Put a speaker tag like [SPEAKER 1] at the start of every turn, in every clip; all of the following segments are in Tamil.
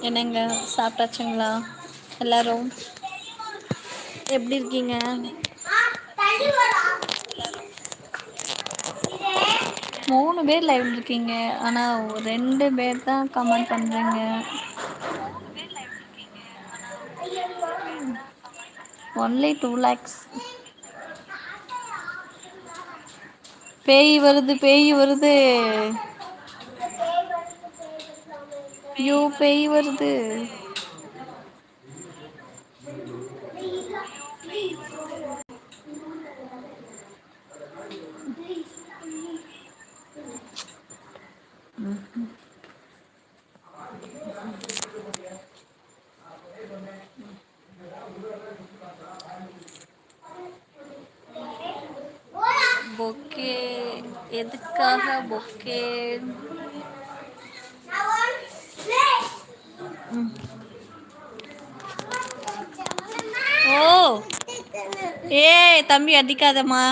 [SPEAKER 1] என்னங்க சாப்பிட்டாச்சுங்களா? எல்லாரும்? எப்படி இருக்கீங்க? மூணு பேர் லைவ் இருக்கீங்க. ஆனா ரெண்டு பேர் தான் கமெண்ட் பண்றீங்க. ஒன்லி டூ லேக்ஸ் பேய் வருது பேய் வருது. யோ பேய் வருது. பொக்கே. எதுக்காக பொக்கே? ஓ. ஏய் தம்பி அடிக்காதம்மா.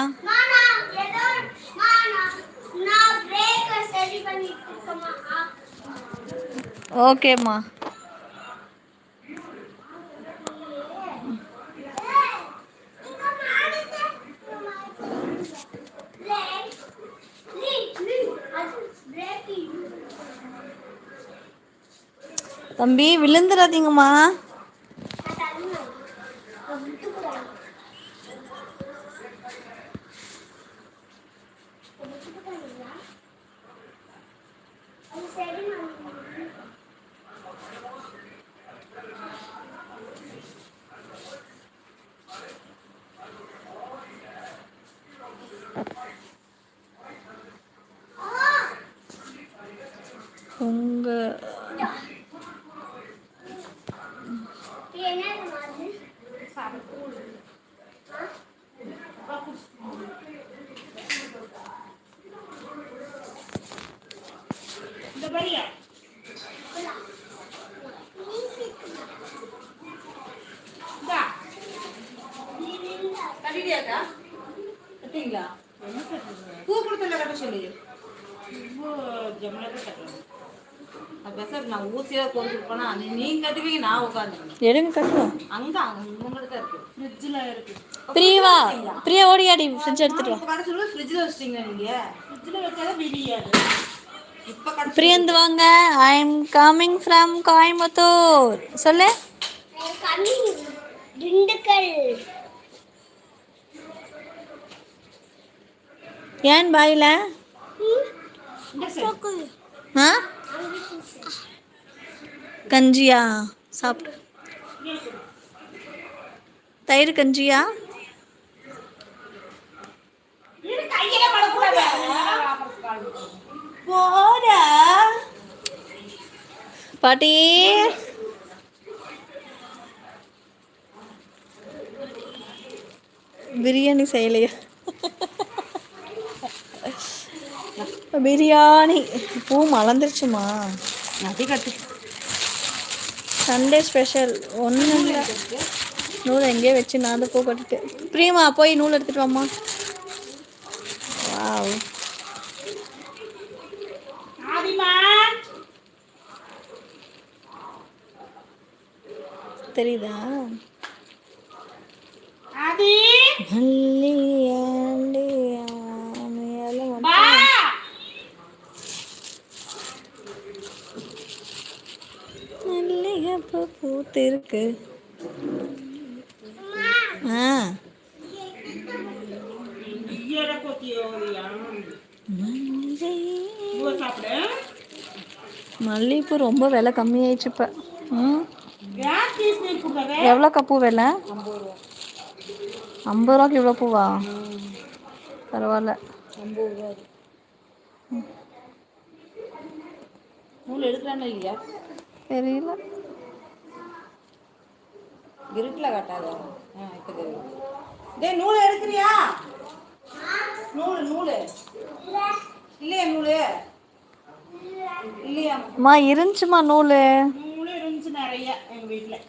[SPEAKER 1] ஓகேம்மா. தம்பி விழுந்துடாதீங்கம்மா.
[SPEAKER 2] கட்டிட்டியாக்கா? கட்டிங்களா பூ கொடுத்தல கட்ட சொல்லி. அப்ப சார் நான் ஊசியா கோர்த்துட்டு போனா நீ நீங்க கட்டுவீங்க நான் உட்காந்துருக்கேன்
[SPEAKER 1] எடுங்க கட்டுவோம்.
[SPEAKER 2] அங்க உங்களுக்கு இருக்கு. ஃப்ரிட்ஜ்ல இருக்கு.
[SPEAKER 1] பிரியவா பிரியா ஓடி ஆடி ஃப்ரிட்ஜ் எடுத்துட்டு வா.
[SPEAKER 2] ஃப்ரிட்ஜ்ல வச்சிட்டீங்களா நீங்க? ஃப்ரிட்ஜ்ல இப்ப கடை
[SPEAKER 1] பிரியந்து வாங்க I am coming from Coimbatore சொல்லு.
[SPEAKER 3] திண்டுக்கல்.
[SPEAKER 1] ஏன் பாயில? ஆ? கஞ்சியா? சாப்பிடு. தயிர் கஞ்சியா?
[SPEAKER 2] போடா.
[SPEAKER 1] பாட்டி. பிரியாணி செய்யலையா? பிரியாணி. பூ மலர்ந்துருச்சுமா?
[SPEAKER 2] நதி கட்டு
[SPEAKER 1] சண்டே ஸ்பெஷல். ஒன்றும் இல்லை. நூல் எங்கேயோ வச்சு நான் தான் பூ கட்டிட்டு பிரியமா போய் நூல் எடுத்துட்டு வாம்மா. வாவ். தெரியுதா? மல்லிகைப்பூ பூத்திருக்கு. ஆ. மல்லிகை மல்லிகைப்பூ ரொம்ப விலை கம்மியாயிடுச்சு இப்போ. ம்? எவ்வளோக்கா பூ விலை? ஐம்பது ரூபாய்க்கு இவ்வளோ பூவா? பரவாயில்ல.
[SPEAKER 2] நூல் எடுக்கிறானே இல்லையா
[SPEAKER 1] தெரியல.
[SPEAKER 2] இருட்டில் காட்டாத. ஆ இப்போ தெரியும் டேய் நூல் எடுக்கிறியா? நூல் நூல். இல்லையா நூல். இல்லையா.
[SPEAKER 1] அம்மா இருந்துச்சுமா நூல்?
[SPEAKER 2] நூல் இருந்துச்சு நிறைய எங்கள் வீட்டில்